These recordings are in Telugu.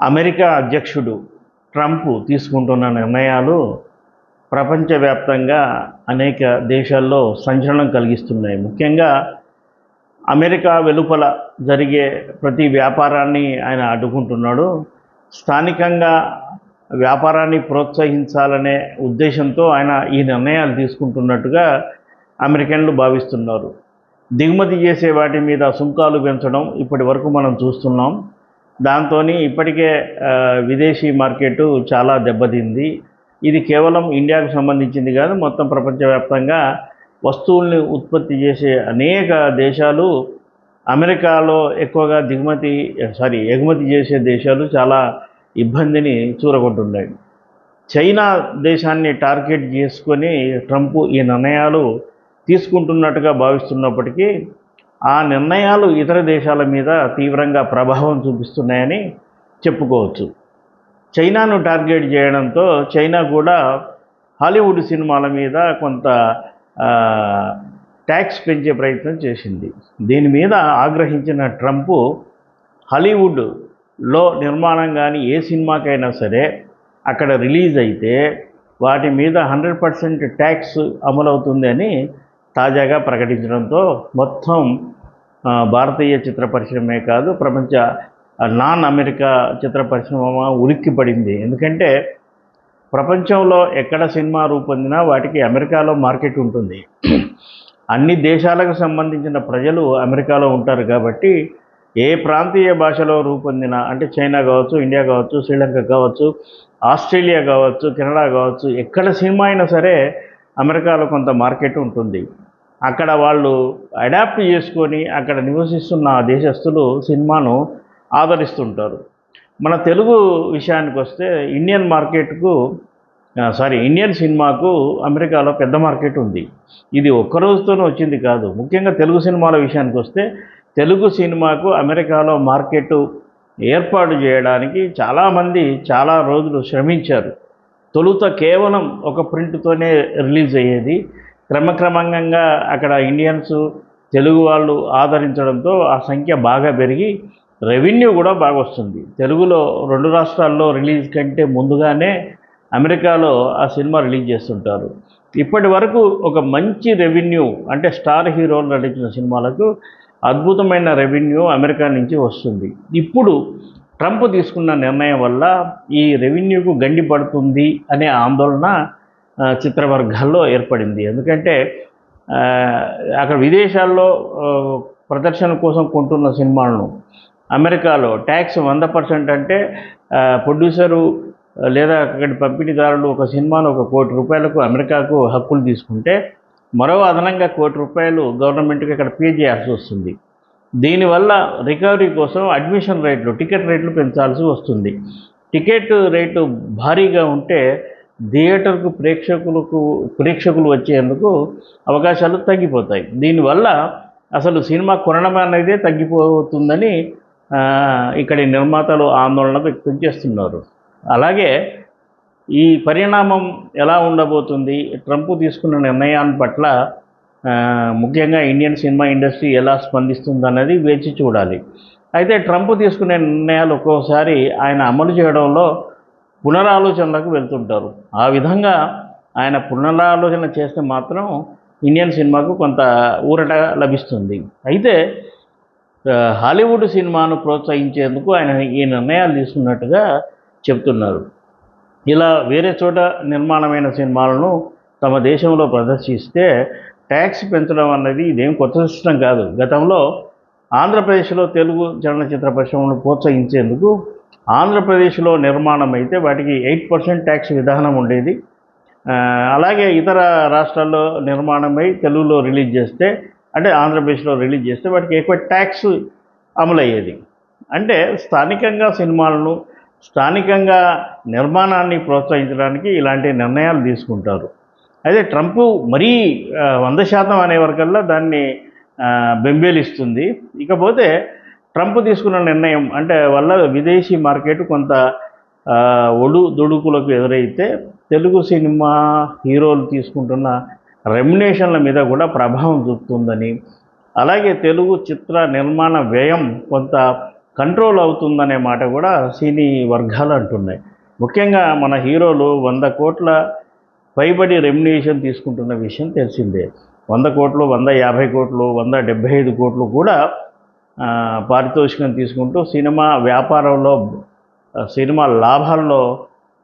అమెరికా అధ్యక్షుడు ట్రంప్ తీసుకుంటున్న నిర్ణయాలు ప్రపంచవ్యాప్తంగా అనేక దేశాల్లో సంచలనం కలిగిస్తున్నాయి. ముఖ్యంగా అమెరికా వెలుపల జరిగే ప్రతి వ్యాపారాన్ని ఆయన అడ్డుకుంటున్నాడు. స్థానికంగా వ్యాపారాన్ని ప్రోత్సహించాలనే ఉద్దేశంతో ఆయన ఈ నిర్ణయాలు తీసుకుంటున్నట్టుగా అమెరికన్లు భావిస్తున్నారు. దిగుమతి చేసే వాటి మీద సుంకాలు పెంచడం ఇప్పటి వరకు మనం చూస్తున్నాం. దాంతో ఇప్పటికే విదేశీ మార్కెట్ చాలా దెబ్బతింది. ఇది కేవలం ఇండియాకు సంబంధించింది కాదు మొత్తం ప్రపంచవ్యాప్తంగా వస్తువుల్ని ఉత్పత్తి చేసే అనేక దేశాలు అమెరికాలో ఎక్కువగా దిగుమతి సారీ ఎగుమతి చేసే దేశాలు చాలా ఇబ్బందిని చూరగొంటున్నాయి. చైనా దేశాన్ని టార్గెట్ చేసుకొని ట్రంప్ ఈ నిర్ణయాలు తీసుకుంటున్నట్టుగా భావిస్తున్నప్పటికీ ఆ నిర్ణయాలు ఇతర దేశాల మీద తీవ్రంగా ప్రభావం చూపిస్తున్నాయని చెప్పుకోవచ్చు. చైనాను టార్గెట్ చేయడంతో చైనా కూడా హాలీవుడ్ సినిమాల మీద కొంత ట్యాక్స్ పెంచే ప్రయత్నం చేసింది. దీని మీద ఆగ్రహించిన ట్రంప్ హాలీవుడ్లో నిర్మాణం కానీ ఏ సినిమాకైనా సరే అక్కడ రిలీజ్ అయితే వాటి మీద హండ్రెడ్ పర్సెంట్ ట్యాక్స్ అమలవుతుందని తాజాగా ప్రకటించడంతో మొత్తం భారతీయ చిత్ర పరిశ్రమే కాదు ప్రపంచ నాన్ అమెరికా చిత్ర పరిశ్రమ ఉలిక్కి పడింది ఎందుకంటే ప్రపంచంలో ఎక్కడ సినిమా రూపొందినా వాటికి అమెరికాలో మార్కెట్ ఉంటుంది. అన్ని దేశాలకు సంబంధించిన ప్రజలు అమెరికాలో ఉంటారు కాబట్టి ఏ ప్రాంతీయ భాషలో రూపొందిన అంటే చైనా కావచ్చు ఇండియా కావచ్చు శ్రీలంక కావచ్చు ఆస్ట్రేలియా కావచ్చు కెనడా కావచ్చు ఎక్కడ సినిమా అయినా సరే అమెరికాలో కొంత మార్కెట్ ఉంటుంది. అక్కడ వాళ్ళు అడాప్ట్ చేసుకొని అక్కడ నివసిస్తున్న దేశస్తులు సినిమాను ఆదరిస్తుంటారు. మన తెలుగు విషయానికి వస్తే ఇండియన్ మార్కెట్కు సారీ ఇండియన్ సినిమాకు అమెరికాలో పెద్ద మార్కెట్ ఉంది. ఇది ఒక్క రోజుతోనే వచ్చింది కాదు. ముఖ్యంగా తెలుగు సినిమాల విషయానికి వస్తే తెలుగు సినిమాకు అమెరికాలో మార్కెట్ ఏర్పాటు చేయడానికి చాలామంది చాలా రోజులు శ్రమించారు. తొలుత కేవలం ఒక ప్రింట్తోనే రిలీజ్ అయ్యేది. క్రమక్రమంగా అక్కడ ఇండియన్స్ తెలుగు వాళ్ళు ఆదరించడంతో ఆ సంఖ్య బాగా పెరిగి రెవెన్యూ కూడా బాగా వస్తుంది. తెలుగులో రెండు రాష్ట్రాల్లో రిలీజ్ కంటే ముందుగానే అమెరికాలో ఆ సినిమా రిలీజ్ చేస్తుంటారు. ఇప్పటి వరకు ఒక మంచి రెవెన్యూ అంటే స్టార్ హీరోలు నటించిన సినిమాలకు అద్భుతమైన రెవెన్యూ అమెరికా నుంచి వస్తుంది. ఇప్పుడు ట్రంప్ తీసుకున్న నిర్ణయం వల్ల ఈ రెవెన్యూకు గండి పడుతుంది అనే ఆందోళన చిత్రవర్గాల్లో ఏర్పడింది. ఎందుకంటే అక్కడ విదేశాల్లో ప్రదర్శన కోసం కొంటున్న సినిమాలను అమెరికాలో ట్యాక్స్ వంద పర్సెంట్ అంటే ప్రొడ్యూసరు లేదా అక్కడి పంపిణీదారులు ఒక సినిమాను ఒక కోటి రూపాయలకు అమెరికాకు హక్కులు తీసుకుంటే మరో అదనంగా కోటి రూపాయలు గవర్నమెంట్కి ఇక్కడ పే చేయాల్సి వస్తుంది. దీనివల్ల రికవరీ కోసం అడ్మిషన్ రేట్లు టికెట్ రేట్లు పెంచాల్సి వస్తుంది. టికెట్ రేటు భారీగా ఉంటే థియేటర్కు ప్రేక్షకులకు ప్రేక్షకులు వచ్చేందుకు అవకాశాలు తగ్గిపోతాయి. దీనివల్ల అసలు సినిమా కొనడం అనేది తగ్గిపోతుందని ఇక్కడి నిర్మాతలు ఆందోళన వ్యక్తం చేస్తున్నారు. అలాగే ఈ పరిణామం ఎలా ఉండబోతుంది ట్రంప్ తీసుకున్న నిర్ణయాన్ని పట్ల ముఖ్యంగా ఇండియన్ సినిమా ఇండస్ట్రీ ఎలా స్పందిస్తుందన్నది వేచి చూడాలి. అయితే ట్రంప్ తీసుకునే నిర్ణయాలు ఒక్కోసారి ఆయన అమలు చేయడంలో పునరాలోచనలకు వెళ్తుంటారు. ఆ విధంగా ఆయన పునరాలోచన చేస్తే మాత్రం ఇండియన్ సినిమాకు కొంత ఊరట లభిస్తుంది. అయితే హాలీవుడ్ సినిమాను ప్రోత్సహించేందుకు ఆయన ఈ నిర్ణయాలు తీసుకున్నట్టుగా చెప్తున్నారు. ఇలా వేరే చోట నిర్మాణమైన సినిమాలను తమ దేశంలో ప్రదర్శిస్తే ట్యాక్స్ పెంచడం అన్నది ఇదేం కొత్త సిస్టం కాదు. గతంలో ఆంధ్రప్రదేశ్లో తెలుగు చలనచిత్ర పరిశ్రమను ప్రోత్సహించేందుకు ఆంధ్రప్రదేశ్లో నిర్మాణం అయితే వాటికి ఎయిట్ పర్సెంట్ ట్యాక్స్ విధానం ఉండేది. అలాగే ఇతర రాష్ట్రాల్లో నిర్మాణమై తెలుగులో రిలీజ్ చేస్తే అంటే ఆంధ్రప్రదేశ్లో రిలీజ్ చేస్తే వాటికి ఎక్కువ ట్యాక్స్ అమలయ్యేది. అంటే స్థానికంగా సినిమాలను స్థానికంగా నిర్మాణాన్ని ప్రోత్సహించడానికి ఇలాంటి నిర్ణయాలు తీసుకుంటారు. అయితే ట్రంప్ మరీ వంద శాతం అనే వరకల్లా దాన్ని బెంబేలిస్తుంది. ఇకపోతే ట్రంప్ తీసుకున్న నిర్ణయం అంటే వల్ల విదేశీ మార్కెట్ కొంత ఒడు దొడుకులకు ఎదురైతే తెలుగు సినిమా హీరోలు తీసుకుంటున్న రెమ్యునేషన్ల మీద కూడా ప్రభావం చూపుతుందని. అలాగే తెలుగు చిత్ర నిర్మాణ వ్యయం కొంత కంట్రోల్ అవుతుందనే మాట కూడా సినీ వర్గాలు అంటున్నాయి. ముఖ్యంగా మన హీరోలు వంద కోట్ల పైబడి రెమ్యునేషన్ తీసుకుంటున్న విషయం తెలిసిందే. వంద కోట్లు వంద యాభై కోట్లు వంద డెబ్భై ఐదు కోట్లు కూడా పారితోషికం తీసుకుంటూ సినిమా వ్యాపారంలో సినిమా లాభాల్లో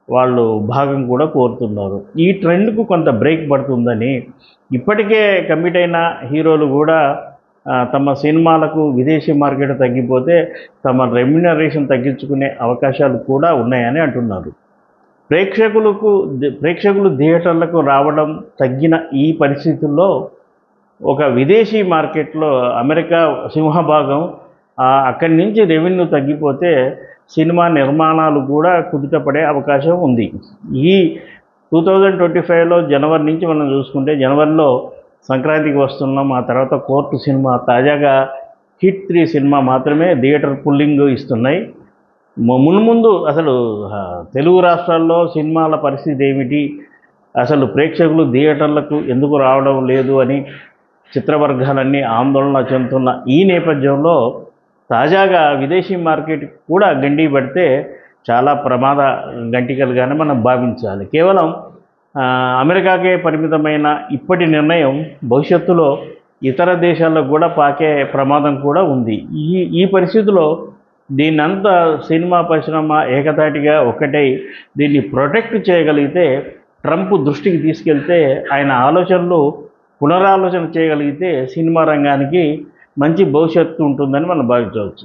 వాళ్ళు భాగం కూడా కోరుతున్నారు. ఈ ట్రెండ్కు కొంత బ్రేక్ పడుతుందని ఇప్పటికే కమిట్ అయిన హీరోలు కూడా తమ సినిమాలకు విదేశీ మార్కెట్ తగ్గిపోతే తమ రెమ్యునరేషన్ తగ్గించుకునే అవకాశాలు కూడా ఉన్నాయని అంటున్నారు. ప్రేక్షకులకు ప్రేక్షకులు థియేటర్లకు రావడం తగ్గిన ఈ పరిస్థితుల్లో ఒక విదేశీ మార్కెట్లో అమెరికా సింహభాగం అక్కడి నుంచి రెవెన్యూ తగ్గిపోతే సినిమా నిర్మాణాలు కూడా కుదుటపడే అవకాశం ఉంది. ఈ టూ థౌజండ్ ట్వంటీ ఫైవ్లో జనవరి నుంచి మనం చూసుకుంటే జనవరిలో సంక్రాంతికి వస్తున్నాం ఆ తర్వాత కోర్టు సినిమా తాజాగా హిట్ త్రీ సినిమా మాత్రమే థియేటర్ పుల్లింగ్ ఇస్తున్నాయి. మున్ముందు అసలు తెలుగు రాష్ట్రాల్లో సినిమాల పరిస్థితి ఏమిటి? అసలు ప్రేక్షకులు థియేటర్లకు ఎందుకు రావడం లేదు అని చిత్రవర్గాలన్నీ ఆందోళన చెందుతున్న ఈ నేపథ్యంలో తాజాగా విదేశీ మార్కెట్ కూడా గండి పడితే చాలా ప్రమాద గంటికలుగానే మనం భావించాలి. కేవలం అమెరికాకే పరిమితమైన ఇప్పటి నిర్ణయం భవిష్యత్తులో ఇతర దేశాల్లో కూడా పాకే ప్రమాదం కూడా ఉంది. ఈ ఈ పరిస్థితిలో దీన్నంతా సినిమా పరిశ్రమ ఏకతాటిగా ఒకటై దీన్ని ప్రొటెక్ట్ చేయగలిగితే ట్రంప్ దృష్టికి తీసుకెళ్తే ఆయన ఆలోచనలు పునరాలోచన చేయగలిగితే సినిమా రంగానికి మంచి భవిష్యత్తు ఉంటుందని మనం భావించవచ్చు.